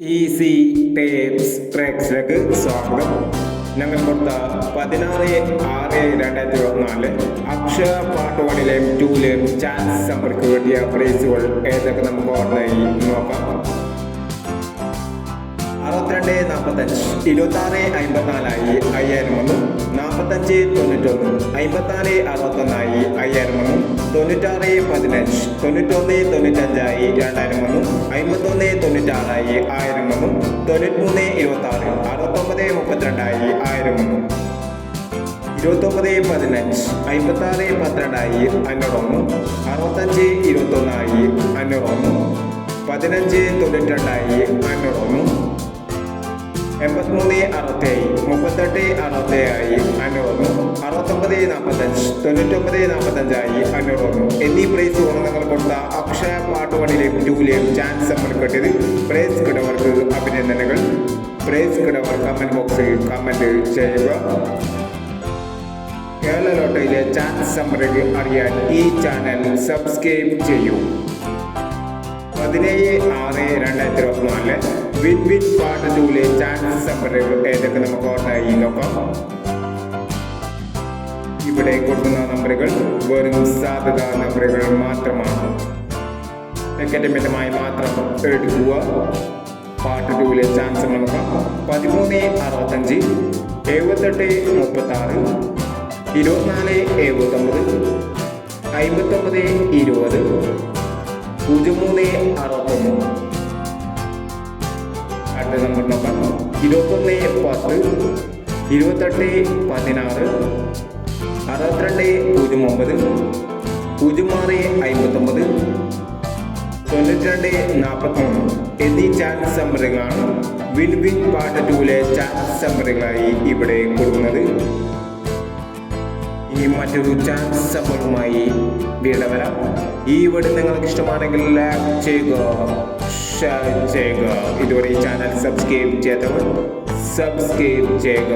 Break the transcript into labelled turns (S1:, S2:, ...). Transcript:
S1: Easy tapes ട്രാക്സിലേക്ക് സ്വാഗതം. ഞങ്ങൾ കൊടുത്ത പതിനാറ് ആറ് രണ്ടായിരത്തി ഇരുപത്തിനാല് അക്ഷയ പാർട്ട് വണ്ണിലെയും ടൂലെയും ചാൻസ് സമ്പർക്ക് വേണ്ടിയ പ്രൈസുകൾ ഏതൊക്കെ നമുക്ക് ഓർമ്മയായി നോക്കാം. അറുപത്തിരണ്ട് നാൽപ്പത്തഞ്ച് ഇരുപത്തി ആറ് അമ്പത്തിനാലായി അയ്യായിരം ഒന്ന് നാൽപ്പത്തഞ്ച് തൊണ്ണൂറ്റൊന്ന് അമ്പത്തിനാല് അറുപത്തൊന്നായി അയ്യായിരം മൂന്ന് തൊണ്ണൂറ്റാറ് പതിനഞ്ച് തൊണ്ണൂറ്റൊന്ന് തൊണ്ണൂറ്റഞ്ചായി രണ്ടായിരം മൂന്ന് അമ്പത്തൊന്ന് തൊണ്ണൂറ്റാറായി ആയിരം മൂന്ന് തൊണ്ണൂറ്റിമൂന്ന് ഇരുപത്താറ് അറുപത്തൊമ്പത് മുപ്പത്തിരണ്ടായി ആയിരം മൂന്ന് ഇരുപത്തൊമ്പത് പതിനഞ്ച് അമ്പത്താറ് പന്ത്രണ്ടായി അഞ്ഞൂറൊന്ന് അറുപത്തഞ്ച് ഇരുപത്തൊന്നായി അഞ്ഞൂറൊന്ന് പതിനഞ്ച് തൊണ്ണൂറ്റി രണ്ടായി അഞ്ഞൂറൊന്ന് എൺപത്തിമൂന്ന് അറുപത്തേഴ് മുപ്പത്തെട്ട് അറുപത്തേഴായി അഞ്ഞൂറൊന്ന് അറുപത്തൊമ്പത് നാൽപ്പത്തഞ്ച് തൊണ്ണൂറ്റൊമ്പത് നാൽപ്പത്തഞ്ചായി അഞ്ഞൂറൊന്ന് എന്നീ പ്രൈസ് നിങ്ങൾ കൊടുത്ത അക്ഷയ പാട്ടുകളിലെയും ജൂലിയും ചാൻസ് നമ്മൾ കിട്ടിയത്. പ്രൈസ് കിടവർക്ക് അഭിനന്ദനങ്ങൾ. പ്രൈസ് കിടവർ കമന്റ് ബോക്സിൽ കമന്റ് ചെയ്യുക. കേരള ലോട്ടയിലെ ചാൻസ് സമ്മറികൾ അറിയാൻ ഈ ചാനൽ സബ്സ്ക്രൈബ് ചെയ്യൂ. പതിനേഴ് ആറ് രണ്ടായിരത്തി ഇരുപത്തിനാല് വിൻ വിൻ പാർട്ട് ടൂലെ ചാൻസ് ഏതൊക്കെ നമുക്ക് ഓർമ്മയായി നോക്കാം ഇവിടെ കൊടുക്കുന്ന നമ്പറുകൾ വെറും സാധ്യത നമ്പറുകൾ മാത്രമാണ്. ടിക്കറ്റ് മിതമായി മാത്രം എടുക്കുക. പാർട്ട് ടൂലെ ചാൻസ് നോക്കാം പതിമൂന്ന് അറുപത്തഞ്ച് എഴുപത്തെട്ട് മുപ്പത്തി ആറ് ഇരുപത്തിനാല് എഴുപത്തൊമ്പത് അമ്പത്തൊമ്പത് ഇരുപത് പൂജ്യം മൂന്ന് അറുപത്തൊന്ന്. അടുത്ത നമ്പർ നോക്കാം. ഇരുപത്തൊന്ന് പത്ത് ഇരുപത്തെട്ട് പതിനാറ് അറുപത്തിരണ്ട് പൂജ്യം ഒമ്പത് പൂജ്യം ആറ് അമ്പത്തൊമ്പത് തൊണ്ണൂറ്റിരണ്ട് നാൽപ്പത്തൊന്ന് എന്നീ ചാൻസ് നമ്പറുകളാണ് വിൻ വിൻ പാർട്ട് ടൂലെ ചാൻസ് നമ്പറുകളായി ഇവിടെ കൊടുക്കുന്നത്. ഇനി മറ്റൊരു ചാൻസ് നമ്പറുമായി വീട വരാം. ഈ വീട് നിങ്ങൾക്ക് ഇഷ്ടമാണെങ്കിൽ ലൈക്ക് ചെയ്യുക. ഷെയർ ചെയ്യുക ഇതുവരെ ഈ ചാനൽ സബ്സ്ക്രൈബ് ചെയ്തവർ സബ്സ്ക്രൈബ് ചെയ്യുക